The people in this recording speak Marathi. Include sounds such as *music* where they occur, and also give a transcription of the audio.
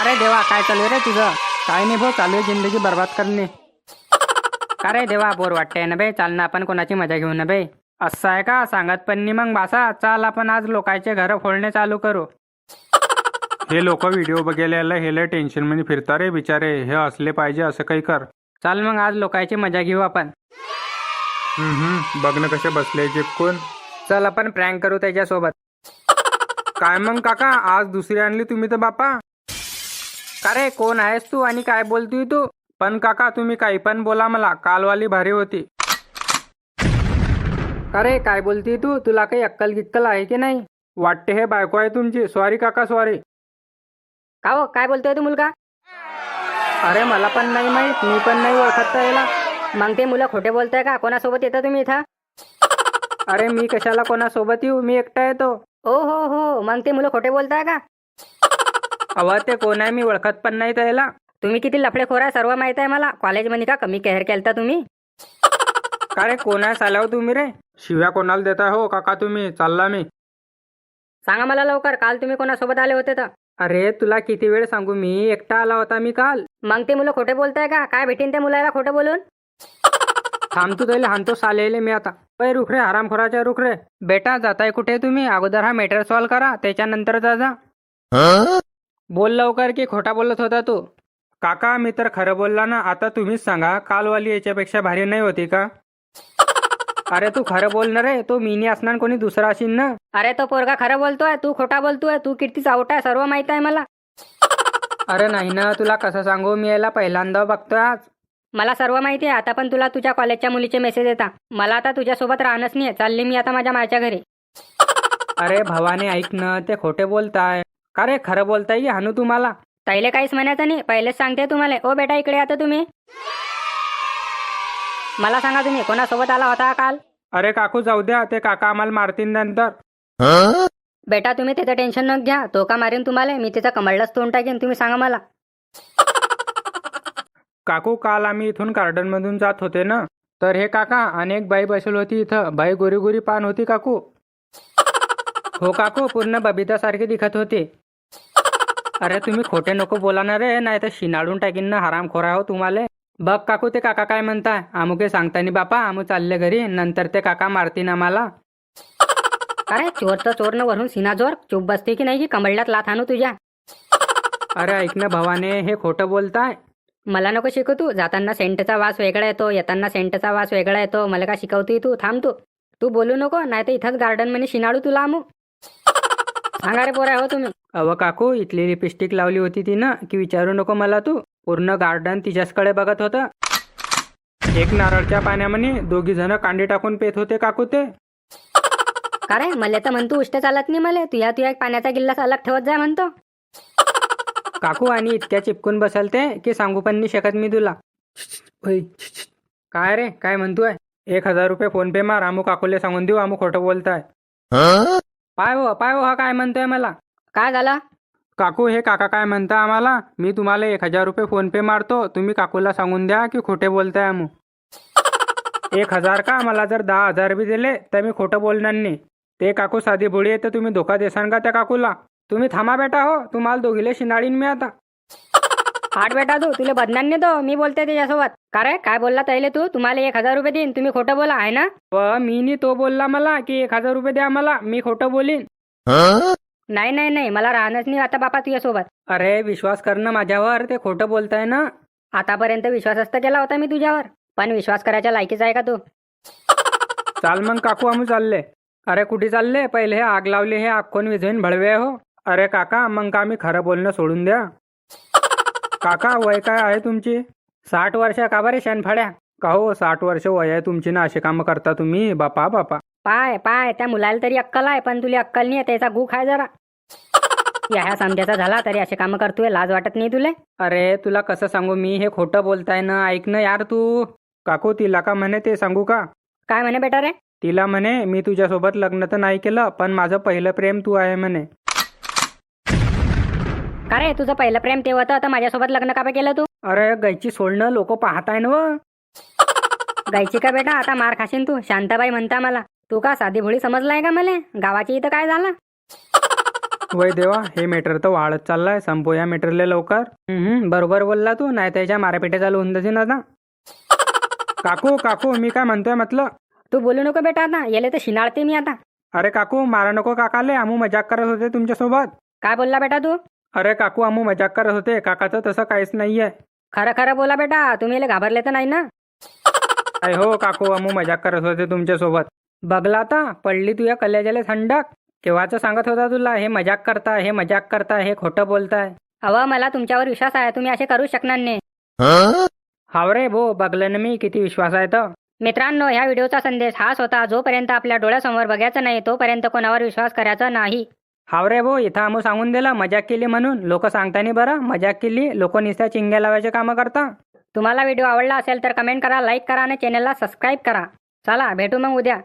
अरे देवा काय चालू आहे रे तुझं? काय नाही भाऊ चालू आहे जिंदगी बर्बाद करणे. का रे देवा बोर वाटतंय ना बे? चाल ना आपण कोणाची मजा घेऊ ना बे? असं आहे का? सांगत पण नाही मग बासा. चाल आपण आज लोकांचे घरं फोडणे चालू करू. हे लोक व्हिडिओ बघायला हे लय टेन्शनमध्ये फिरता रे बिचारे. हे असले पाहिजे असं काही कर. चाल मग आज लोकांची मजा घेऊ आपण. हम्म, हम्म. बघ ना कसे बसले चिपकून चल आपण प्रँक करू त्याच्यासोबत. काय मग काका? आज दुसरी आणली तुम्ही तर बापा. का रे कोण आहेस तू आणि काय बोलतोय तू? पण काका तुम्ही काही पण बोला मला. कालवाली भारी होती. का रे काय बोलतीय तू? तुला काही अक्कल गिक्कल आहे की नाही? वाटते हे बायको आहे तुमची. सॉरी काका सॉरी का हो? काय बोलतोय तू मुलगा? अरे मला पण नाही माहीत. मी पण नाही ओळखत याला. मग ते मुलं खोटे बोलताय का? कोणासोबत येता तुम्ही इथं? अरे मी कशाला कोणासोबत येऊ? मी एकटा येतो. हो हो हो. मग ते मुलं खोटे बोलताय का? अव ते कोण आहे? मी ओळखत पण नाही त्याला. तुम्ही किती लफडेखोर आहे सर्व माहीत आहे मला. कॉलेजमध्ये का कमी केअर केलता तुम्ही? का रे कोण आहे? सालाव तुम्ही रे. शिव्या कोणाला देता हो काका तुम्ही. चालला मी. सांगा मला लवकर काल तुम्ही कोणासोबत आले होते तर? अरे तुला किती वेळ सांगू मी? एकटा आला होता मी काल. मग ते मुलं खोटे बोलताय का? काय भेटीन त्या मुलाला खोटं बोलून? थांबतो त्याला हाणतो सालेले मी आता. पै रुखरे हरामखोराच्या रुखरे बेटा जाताय कुठे तुम्ही? अगोदर हा मॅटर सॉल्व करा त्याच्यानंतर जा जा. बोल लवकर की खोटा बोलत होता तू. काका मी तर खरं बोलला ना आता तुम्हीच सांगा कालवाली याच्यापेक्षा भारी नाही होती का? *laughs* अरे तू खरं बोल ना रे तो मिनी असणार कोणी दुसरा असेल ना? अरे तो पोरगा खरं बोलतोय तू खोटा बोलतोय तू किती चावट आहे सर्व माहीत आहे मला. *laughs* अरे नाही ना तुला कसं सांगू मी याला पहिल्यांदा बघतोय आज. मला सर्व माहिती आहे आता पण तुला तुझ्या कॉलेजच्या मुलीचे मेसेज येता मला आता तुझ्यासोबत राहणंच नाही चालली मी आता माझ्या मायच्या घरी. अरे भवाने ऐक ना ते खोटे बोलताय. का रे खरं बोलताय हानू तुम्हाला? ताईले काहीच म्हणायचं नाही. पहिलेच सांगते तुम्हाला. ओ बेटा इकडे आता तुम्ही. मला सांगा तुम्ही कोणासोबत आला होता काल? अरे काकू जाऊ द्या. ते काका आम्हाला मारतील नंतर. बेटा तुम्ही त्याचं टेन्शन न घ्या. तो का मारेन तुम्हाला. मी त्याचा कमळलाच तोंड टाकेन. तुम्ही सांगा मला. काकू काल आम्ही इथून गार्डन मधून जात होते ना? तर हे काका आणि एक बाई बसली होती इथं. बाई गोरी गोरी पान होती काकू. हो काकू पूर्ण बबितासारखी दिखत होती. अरे तुम्ही खोटे नको बोला ना रे नाही तर शिनाडून टाकीन ना हराम खोरा हो तुम्हाला. बघ काकू ते काका काय म्हणताय? आमुके सांगतानी बापा आमू चालले घरी. नंतर ते काका मारतीन आम्हाला. अरे चोर तर चोर न वरून सिना जोर चुप बसते की नाही की कमळल्यात लाथ आणू तुझ्या? अरे ऐक ना भवाने हे खोटं बोलताय. मला नको शिकू तू. जाताना सेंटचा वास वेगळा येतो येताना सेंटचा वास वेगळा येतो. मला का शिकवतोय तू? थांब तू. तू बोलू नको नाही तर इथंच गार्डनमध्ये शिनाडू तुला आमू. सांगा रे पोरा हो तुम्ही. अव काकू इथली लिपस्टिक लावली होती ती ना की विचारू नको मला तू. पूर्ण गार्डन तिच्याचकडे बघत होतं. एक नारळच्या पाण्यामध्ये दोघी जण कांडे टाकून पेत होते काकू ते. का रे मला तर म्हणतो उष्ट चालत नाही मला. तुया तुया एक पाण्याचा गिल्लास अलग ठेवत जाय म्हणतो. काकू आणि इतक्या चिपकून बसल ते की सांगू पण नाही शकत मी तुला. ओय, काय रे काय म्हणतोय? एक हजार रुपये फोन पे मार आमू काकूले सांगून देऊ आमू खोटं बोलताय. पाय हो पाय हो हा काय म्हणतोय मला? काय झाला? काकू हे काका काय म्हणता आम्हाला? मी तुम्हाला एक हजार रुपये फोन पे मारतो. तुम्ही काकूला सांगून द्या की खोटे बोलताय आमू एक हजार का? मला जर दहा हजार बी दिले तर मी खोटं बोलणार नाही. ते काकू साधी बुडी आहे तर तुम्ही धोका देसान का त्या काकूला? तुम्ही थांबा बेटा हो. तुम्हाला दोघीले शिनाळीन मी आता. हाट बेटा तू. तुला बदनान नाही तो. मी बोलते त्याच्यासोबत. का रे? काय बोलला ताईले तू? तुम्हाला एक हजार रुपये देईन. तुम्ही खोटं बोला आहे ना? व मी नी तो बोलला मला की एक हजार रुपये द्या मला. मी खोटं बोलीन. नाही नाही नाही मला राहणंच नाही आता बापा तुझ्यासोबत. अरे विश्वास कर ना माझ्यावर ते खोटं बोलताय ना. आतापर्यंत विश्वास असता केला होता मी तुझ्यावर पण विश्वास करायच्या लायकीचा आहे का तू? चाल मग काकू आम्ही चालले. अरे कुठे चालले? पहिले हे आग लावले हे आग कोण विझवून भळवे हो. अरे काका मग का मी खरं बोलणं सोडून द्या? काका वय काय आहे तुमची? साठ वर्ष का बरे शेणफाड्या का हो साठ वर्ष वय आहे तुमची ना असे कामं करता तुम्ही? बापा बापा. पाय पाय त्या मुलाला तरी अक्कल आहे पण तुला अक्कल नाही त्याचा गु खाय जरा. *laughs* ह्या समजाचा झाला तरी असे काम करतोय लाज वाटत नाही तुले? अरे तुला कसं सांगू मी हे खोटं बोलताय ना ऐक ना यार तू. काकू तिला का म्हणे ते सांगू का? काय म्हणे बेटा रे? तिला म्हणे मी तुझ्यासोबत लग्न तर नाही केलं पण माझं पहिलं प्रेम तू आहे म्हणे. का रे तुझं पहिलं प्रेम ते होतं तर माझ्यासोबत लग्न का बे केलं तू? अरे गायची सोडणं लोक पाहताय ना व. *laughs* गायची का बेटा? आता मार खाशीन तू. शांताबाई म्हणता मला. तू का साधी भोळी समजलाय का मला? गावाची इथं काय झालं? वय देवा हे मीटर तर वाढत चाललाय. संपूया मीटरले लवकर. बरोबर बोलला तू नाही त्याच्या मारापिटे चालू होऊन जातील आता. काकू काकू मी काय म्हणतोय म्हटलं? तू बोलू नको बेटा आता येले तर शिनाळते मी आता. अरे काकू मारा नको काकाले आमू मजाक करत होते तुमच्यासोबत. काय बोलला बेटा तू? अरे काकू आमू मजाक करत होते काकाचं तसं काहीच नाहीये. खरं खरं बोला बेटा तुम्ही याला घाबरले तर नाही ना? अय हो काकू आमू मजाक करत होते तुमच्यासोबत. बघला आता पडली तुझ्या कल्याजाले थंडक. केव्हाच सांगत होता तुला हे मजाक करता हे मजाक करता हे खोटं बोलताय. अव मला तुमच्यावर विश्वास आहे तुम्ही असे करू शकणार नाही. हावरे भो बघलं ना मी किती विश्वास आहे तर. मित्रांनो ह्या व्हिडिओचा संदेश हाच होता जोपर्यंत आपल्या डोळ्यासमोर बघायचं नाही तोपर्यंत कोणावर विश्वास करायचा नाही. हावरे भो इथं आमू सांगून दिलं मजाक केली म्हणून. लोक सांगतानी बरं मजाक केली लोक नुसत्या चिंग्या लावायचे कामं करता. तुम्हाला व्हिडिओ आवडला असेल तर कमेंट करा लाईक करा आणि चॅनलला सबस्क्राईब करा. चला भेटू मग उद्या.